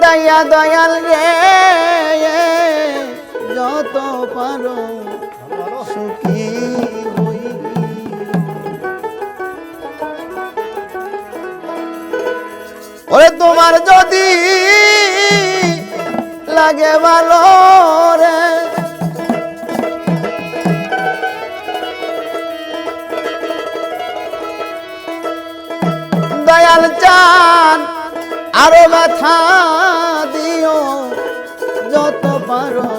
দয়া দয়াল রে যত পারো সুখী ওরে তোমার যদি লাগে ভালো দেখা দিও যত পারো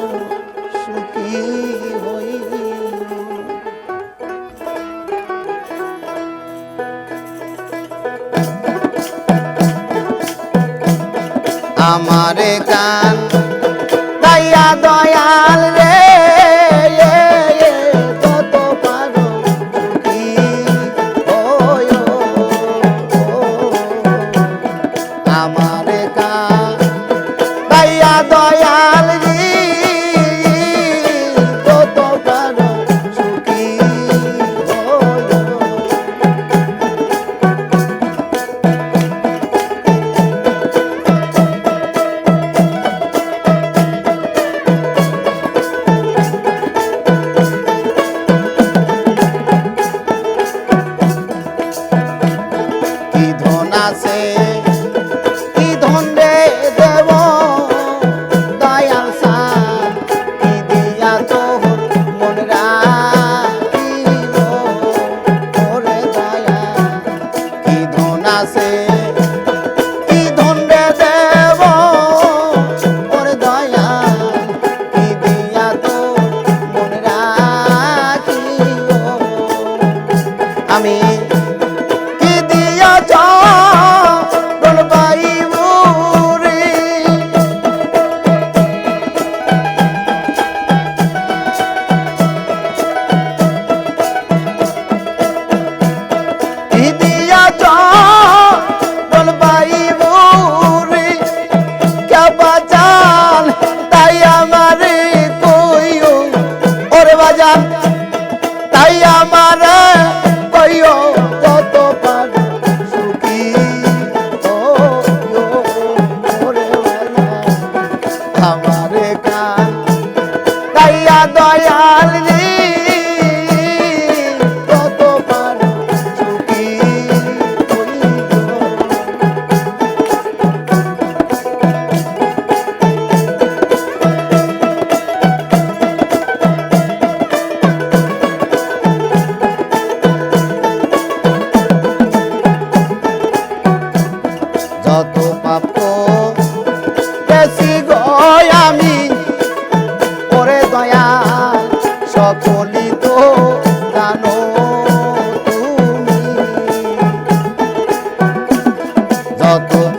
সুখী হই। আমারে গান mon ra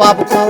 papo com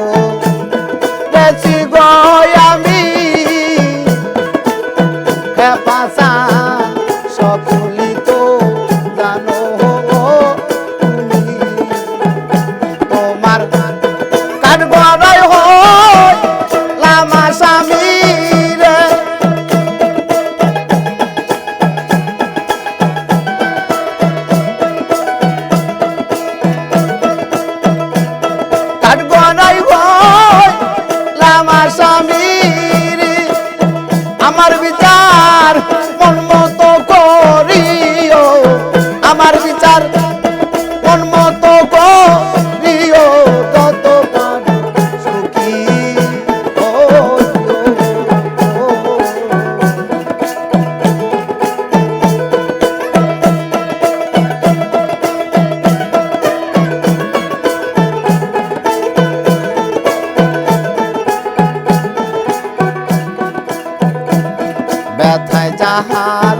ব্যথায় যাহার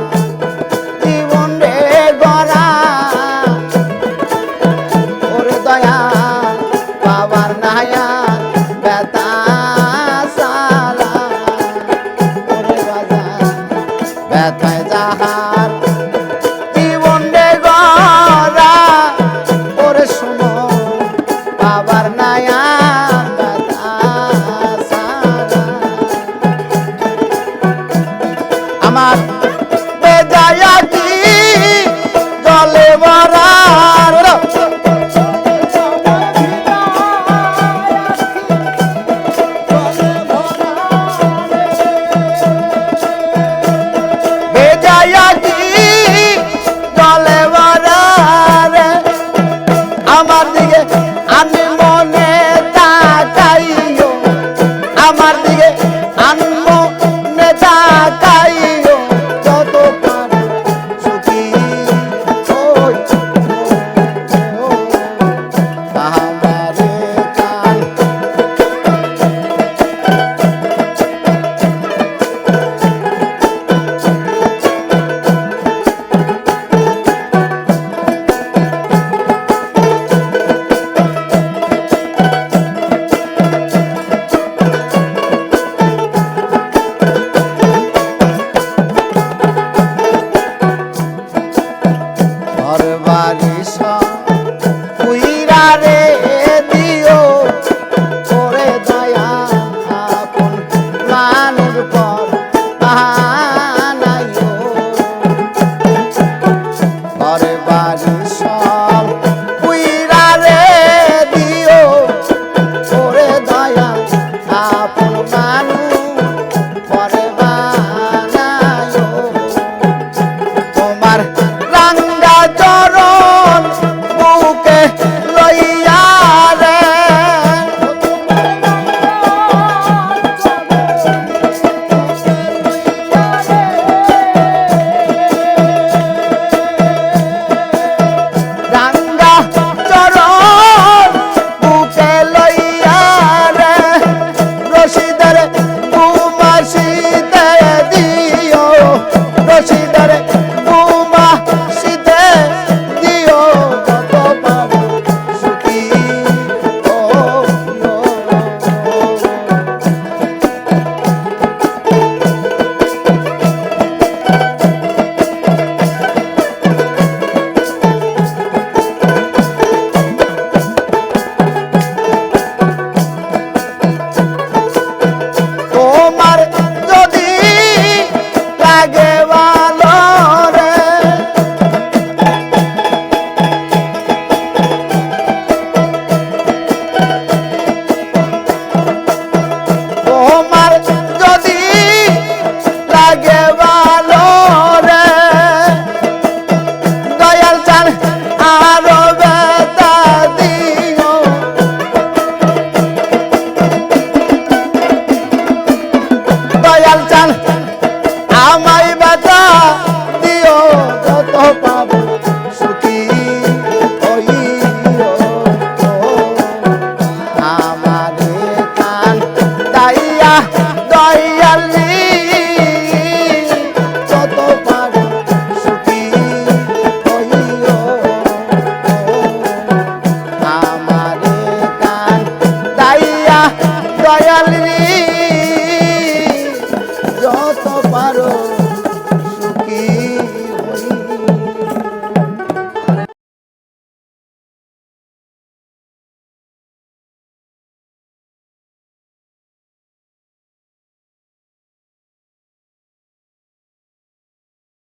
জীবন রে গড়া। ওর দয়া বাবার নায়া ব্যথা সালা ওর বাজার ব্যথায় বেজায়া